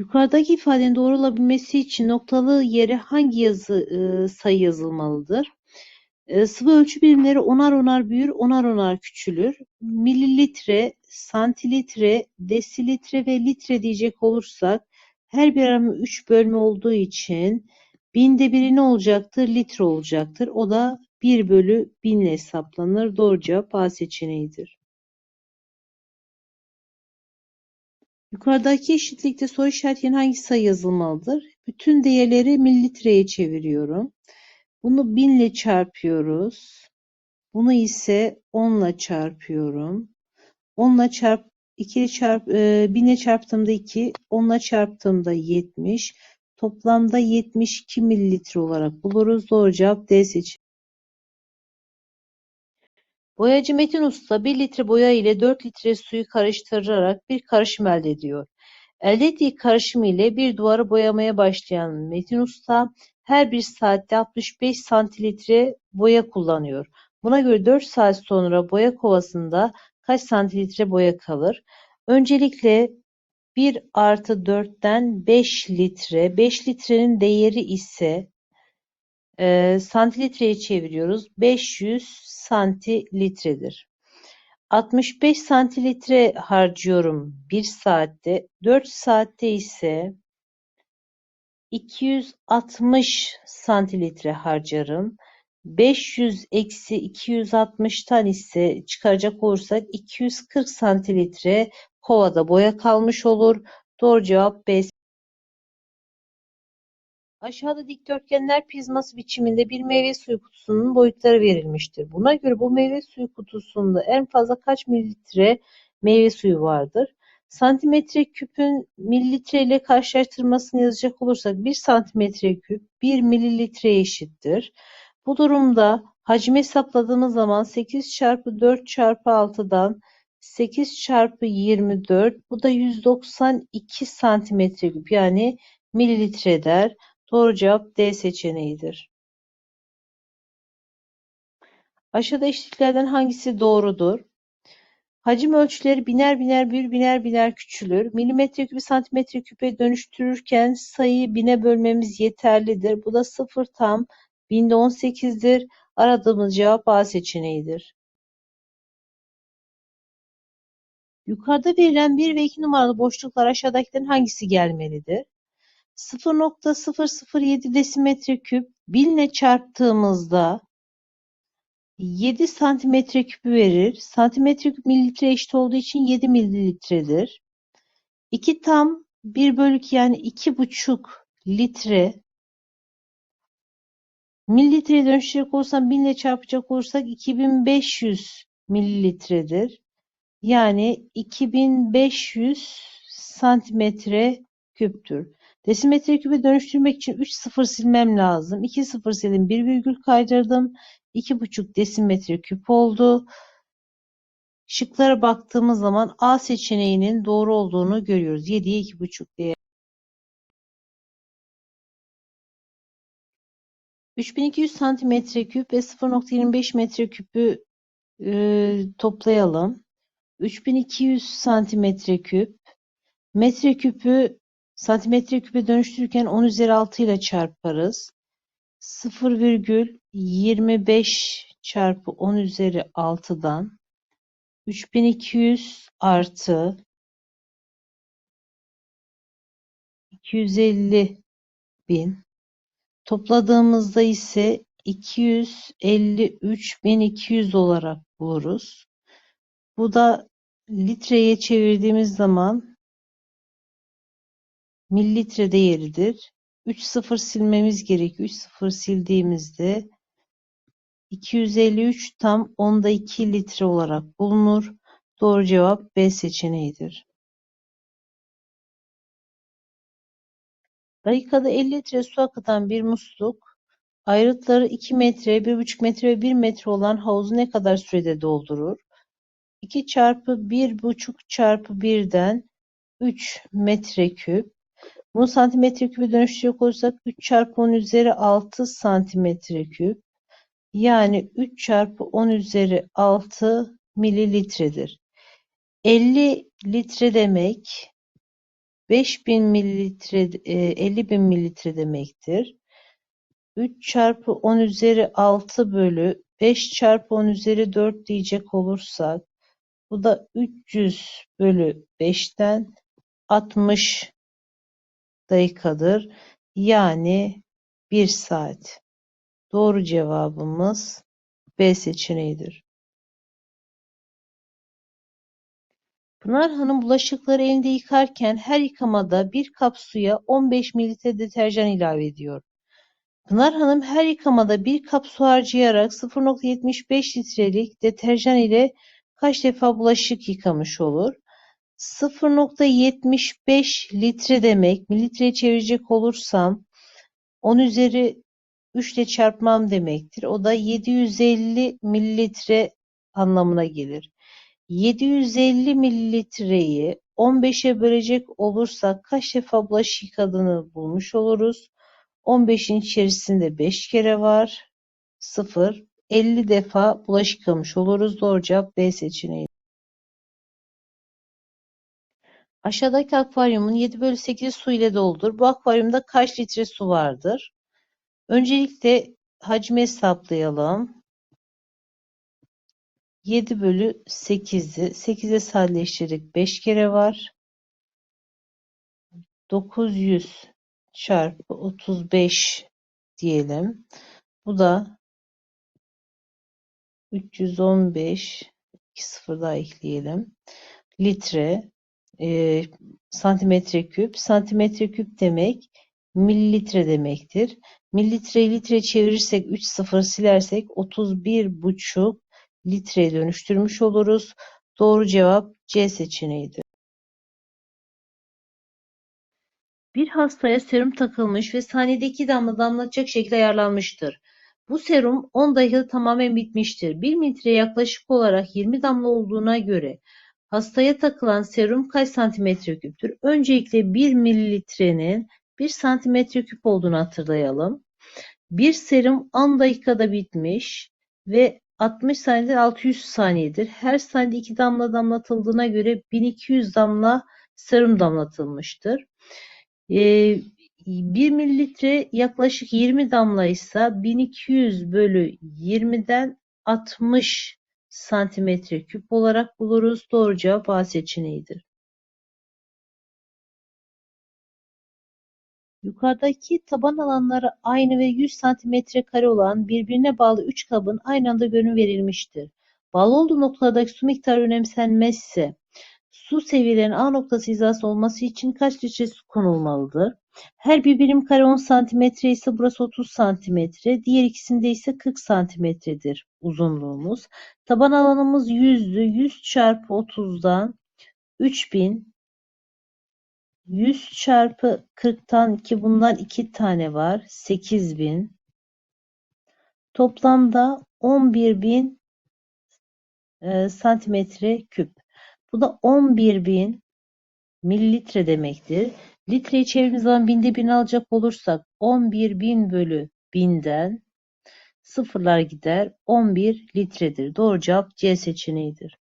Yukarıdaki ifadenin doğru olabilmesi için noktalı yere hangi yazı e, sayı yazılmalıdır? E, sıvı ölçü birimleri onar onar büyür, onar onar küçülür. Mililitre, santilitre, desilitre ve litre diyecek olursak her bir aramı 3 bölme olduğu için binde biri ne olacaktır? Litre olacaktır. O da 1 bölü 1000 ile hesaplanır. Doğru cevap A seçeneğidir. Yukarıdaki eşitlikte soru işaretinin hangi sayı yazılmalıdır? Bütün değerleri mililitreye çeviriyorum. Bunu 1000 ile çarpıyoruz. Bunu ise 10 ile çarpıyorum. 10 ile çarp 2 ile çarp e, 1000 ile çarptığımda 2, 10 ile çarptığımda 70. Toplamda 72 mililitre olarak buluruz. Doğru cevap D seçeneği. Boyacı Metin Usta bir litre boya ile dört litre suyu karıştırarak bir karışım elde ediyor. Elde ettiği karışım ile bir duvarı boyamaya başlayan Metin Usta her bir saatte 65 santilitre boya kullanıyor. Buna göre 4 saat sonra boya kovasında kaç santilitre boya kalır? Öncelikle 1 artı 4'ten 5 litre. 5 litrenin değeri ise e, santilitreye çeviriyoruz. 500 santilitredir. 65 santilitre harcıyorum 1 saatte. 4 saatte ise 260 santilitre harcarım. 500 eksi 260'tan ise çıkaracak olursak 240 santilitre kovada boya kalmış olur. Doğru cevap B. Aşağıda dikdörtgenler prizması biçiminde bir meyve suyu kutusunun boyutları verilmiştir. Buna göre bu meyve suyu kutusunda en fazla kaç mililitre meyve suyu vardır? Santimetre küpün mililitre ile karşılaştırmasını yazacak olursak 1 santimetre küp 1 mililitre eşittir. Bu durumda hacmi hesapladığımız zaman 8 çarpı 4 çarpı 6'dan 8 çarpı 24 bu da 192 santimetre küp yani mililitre eder. Doğru cevap D seçeneğidir. Aşağıda eşitliklerden hangisi doğrudur? Hacim ölçüleri biner biner büyür, biner biner küçülür. Milimetre küpü santimetre küpe dönüştürürken sayıyı bine bölmemiz yeterlidir. Bu da sıfır tam binde on sekizdir. Aradığımız cevap A seçeneğidir. Yukarıda verilen 1 ve 2 numaralı boşluklar aşağıdakilerin hangisi gelmelidir? 0.007 desimetre küp 1000 ile çarptığımızda 7 santimetre küpü verir. Santimetre küp mililitre eşit olduğu için 7 mililitredir. 2 tam 1 bölük yani 2,5 litre mililitreye dönüştürecek olursam 1000 ile çarpacak olursak 2500 mililitredir. Yani 2500 santimetre küptür. Desimetre küpe dönüştürmek için 3 sıfır silmem lazım. 2 sıfır sildim. 1 virgül kaydırdım. 2,5 desimetre küp oldu. Şıklara baktığımız zaman A seçeneğinin doğru olduğunu görüyoruz. 7'ye 2,5 değer. 3200 santimetre küp ve 0.25 metre küpü e, toplayalım. 3200 santimetre küp metre santimetre küpe dönüştürürken 10 üzeri 6 ile çarparız. 0,25 çarpı 10 üzeri 6'dan 3200 artı 250 bin topladığımızda ise 253.200 olarak buluruz. Bu da litreye çevirdiğimiz zaman mililitre değeridir. 3 sıfır silmemiz gerekiyor. 3 sıfır sildiğimizde 253 tam onda 2 litre olarak bulunur. Doğru cevap B seçeneğidir. Dakikada 50 litre su akıtan bir musluk ayrıtları 2 metre, 1,5 metre ve 1 metre olan havuzu ne kadar sürede doldurur? 2 çarpı 1,5 çarpı 1'den 3 metreküp bunu santimetre küpe dönüştürecek olursak 3 çarpı 10 üzeri 6 santimetre küp. Yani 3 çarpı 10 üzeri 6 mililitredir. 50 litre demek 5000 mililitre, e, 50 bin mililitre demektir. 3 çarpı 10 üzeri 6 bölü 5 çarpı 10 üzeri 4 diyecek olursak bu da 300 bölü 5'ten 60 dakikadır. Yani 1 saat. Doğru cevabımız B seçeneğidir. Pınar Hanım bulaşıkları elinde yıkarken her yıkamada bir kap suya 15 mililitre deterjan ilave ediyor. Pınar Hanım her yıkamada bir kap su harcayarak 0.75 litrelik deterjan ile kaç defa bulaşık yıkamış olur? 0.75 litre demek, mililitreye çevirecek olursam 10 üzeri 3 ile çarpmam demektir. O da 750 mililitre anlamına gelir. 750 mililitreyi 15'e bölecek olursak kaç defa bulaşık yıkadığını bulmuş oluruz. 15'in içerisinde 5 kere var. 0. 50 defa bulaşık yıkamış oluruz. Doğru cevap B seçeneği. Aşağıdaki akvaryumun 7 bölü 8 su ile doldur. Bu akvaryumda kaç litre su vardır? Öncelikle hacmi hesaplayalım. 7 bölü 8'i 8'e sadeleştirdik 5 kere var. 900 çarpı 35 diyelim. Bu da 315 2 sıfır daha ekleyelim. Litre e, santimetre küp. Santimetre küp demek mililitre demektir. Mililitreyi litre çevirirsek 3 sıfır silersek 31,5 litreye dönüştürmüş oluruz. Doğru cevap C seçeneğidir. Bir hastaya serum takılmış ve saniyede 2 damla damlatacak şekilde ayarlanmıştır. Bu serum 10 dakikada tamamen bitmiştir. 1 mililitre yaklaşık olarak 20 damla olduğuna göre hastaya takılan serum kaç santimetre küptür? Öncelikle 1 mililitrenin 1 santimetre küp olduğunu hatırlayalım. Bir serum 10 dakikada bitmiş ve 60 saniyeden 600 saniyedir. Her saniyede 2 damla damlatıldığına göre 1200 damla serum damlatılmıştır. Ee, 1 mililitre yaklaşık 20 damla ise 1200 bölü 20'den 60 santimetre küp olarak buluruz. Doğru cevap A seçeneğidir. Yukarıdaki taban alanları aynı ve 100 santimetre kare olan birbirine bağlı üç kabın aynı anda görünüm verilmiştir. Bağlı olduğu noktalardaki su miktarı önemsenmezse su seviyelerinin A noktası hizası olması için kaç litre su konulmalıdır? Her bir birim kare 10 santimetre ise burası 30 santimetre. Diğer ikisinde ise 40 santimetredir uzunluğumuz. Taban alanımız 100'dü. 100 çarpı 30'dan 3000 100 çarpı 40'tan ki bunlar iki tane var. 8000 toplamda 11.000 e, santimetre küp. Bu da 11.000 mililitre demektir. Litreyi çevirdiğimiz zaman binde bin alacak olursak 11.000 bölü binden sıfırlar gider 11 litredir. Doğru cevap C seçeneğidir.